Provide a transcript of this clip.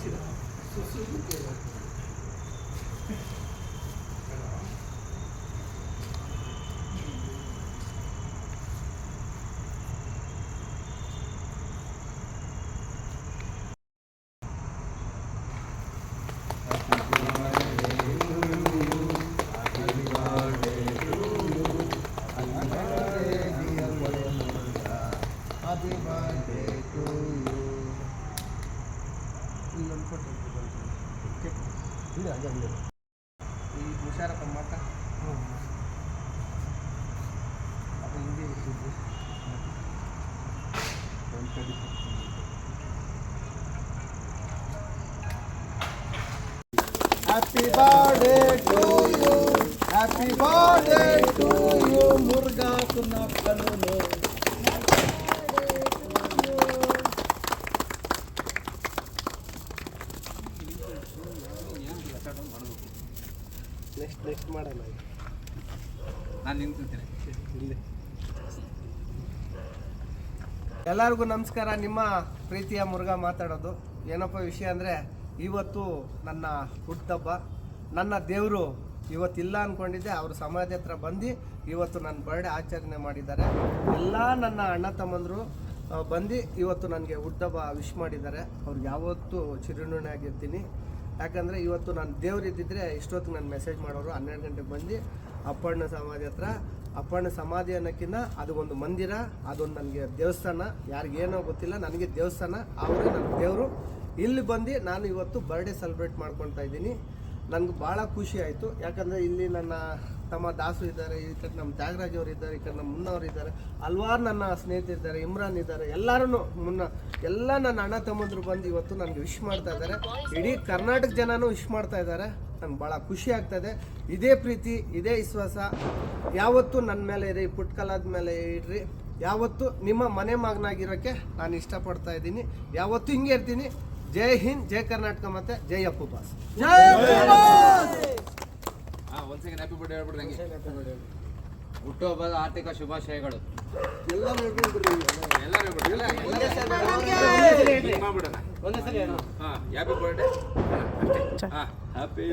そう。ಈ ಹುಷಾರಪ್ಪ ಮಾತ ಅದು ಹಿಂದೆ ಇಟ್ಟಿದ್ದು happy birthday to you happy birthday to you Murugha ಸುನಕ್ಕನು next next ಮಾಡೋಣ ಈಗ. ನಾನು ನಿಂತಿರ್ತೀನಿ ಇಲ್ಲಿ. ಎಲ್ಲರಿಗೂ ನಮಸ್ಕಾರ. ನಿಮ್ಮ ಪ್ರೀತಿಯ ಮುರುಘ ಮಾತಾಡೋದು. ಏನಪ್ಪ ವಿಷಯ ಅಂದರೆ ಇವತ್ತು ನನ್ನ ಹುಟ್ಟಬ್ಬ ನನ್ನ ದೇವರು ಇವತ್ತಿಲ್ಲ ಅಂದ್ಕೊಂಡಿದ್ದೆ ಅವರು ಸಮಾಧಿ ಹತ್ರ ಬಂದು ಇವತ್ತು ನನ್ನ ಬರ್ಡೇ ಆಚರಣೆ ಮಾಡಿದ್ದಾರೆ. ಎಲ್ಲ ನನ್ನ ಅಣ್ಣ ತಮ್ಮಂದರು ಬಂದು ಇವತ್ತು ನನಗೆ ಹುಟ್ಟಬ್ಬ ವಿಶ್ ಮಾಡಿದ್ದಾರೆ. ಅವ್ರಿಗೆ ಯಾವತ್ತೂ ಚಿರುಣಿ ಆಗಿರ್ತೀನಿ ಯಾಕಂದರೆ ಇವತ್ತು ನಾನು ದೇವರಿದ್ದಿದ್ರೆ ಇಷ್ಟೊತ್ತಿಗೆ ನಾನು ಮೆಸೇಜ್ ಮಾಡೋರು ಹನ್ನೆರಡು ಗಂಟೆಗೆ ಬಂದು ಅಪ್ಪಣ್ಣ ಸಮಾಧಿ ಹತ್ರ. ಅಪ್ಪಣ್ಣ ಸಮಾಧಿ ಅನ್ನೋಕ್ಕಿಂತ ಅದು ಒಂದು ಮಂದಿರ, ಅದೊಂದು ನನಗೆ ದೇವಸ್ಥಾನ. ಯಾರಿಗೇನೋ ಗೊತ್ತಿಲ್ಲ, ನನಗೆ ದೇವಸ್ಥಾನ, ಅವರೇ ನನ್ನ ದೇವರು. ಇಲ್ಲಿ ಬಂದು ನಾನು ಇವತ್ತು ಬರ್ಡೇ ಸೆಲೆಬ್ರೇಟ್ ಮಾಡ್ಕೊತಾ ಇದ್ದೀನಿ. ನನಗೆ ಭಾಳ ಖುಷಿ ಆಯಿತು. ಯಾಕಂದರೆ ಇಲ್ಲಿ ನನ್ನ ತಮ್ಮ ದಾಸು ಇದ್ದಾರೆ, ಈ ಕಡೆ ನಮ್ಮ ತ್ಯಾಗರಾಜ್ ಅವರು ಇದ್ದಾರೆ, ಈ ಕಡೆ ನಮ್ಮ ಮುನ್ನವ್ರು ಇದ್ದಾರೆ. ಹಲ್ವಾರು ನನ್ನ ಸ್ನೇಹಿತರಿದ್ದಾರೆ ಇಮ್ರಾನ್ ಇದ್ದಾರೆ ಎಲ್ಲರೂ ಮುನ್ನ, ಎಲ್ಲ ನನ್ನ ಅಣ್ಣ ತಮ್ಮಂದರು ಬಂದು ಇವತ್ತು ನನಗೆ ವಿಶ್ ಮಾಡ್ತಾ ಇದ್ದಾರೆ. ಇಡೀ ಕರ್ನಾಟಕ ಜನನೂ ವಿಶ್ ಮಾಡ್ತಾ ಇದ್ದಾರೆ. ನಂಗೆ ಭಾಳ ಖುಷಿ ಆಗ್ತದೆ. ಇದೇ ಪ್ರೀತಿ, ಇದೇ ವಿಶ್ವಾಸ. ಯಾವತ್ತೂ ನನ್ನ ಮೇಲೆ ಇರಿ, ಪುಟ್ಕಲಾದ ಮೇಲೆ ಇಡ್ರಿ. ಯಾವತ್ತು ನಿಮ್ಮ ಮನೆ ಮಗನಾಗಿರೋಕ್ಕೆ ನಾನು ಇಷ್ಟಪಡ್ತಾ ಇದ್ದೀನಿ. ಯಾವತ್ತೂ ಹಿಂಗೆ ಇರ್ತೀನಿ. ಜೈ ಹಿಂದ್ ಜೈ ಕರ್ನಾಟಕ ಮತ್ತೆ ಜೈ ಅಪ್ಪು ಬಾಸ್. ಹಾಂ ಒಂದು ಸೆಕೆಂಡ್ ಹ್ಯಾಪಿ ಬರ್ಡೇ ಹೇಳ್ಬಿಡ್ರಿ ನಂಗೆ ಹುಟ್ಟುಹಬ್ಬದ ಆರ್ಥಿಕ ಶುಭಾಶಯಗಳು. ಹ್ಯಾಪಿ ಬರ್ಡೇ ಹಾಂ ಹ್ಯಾಪಿ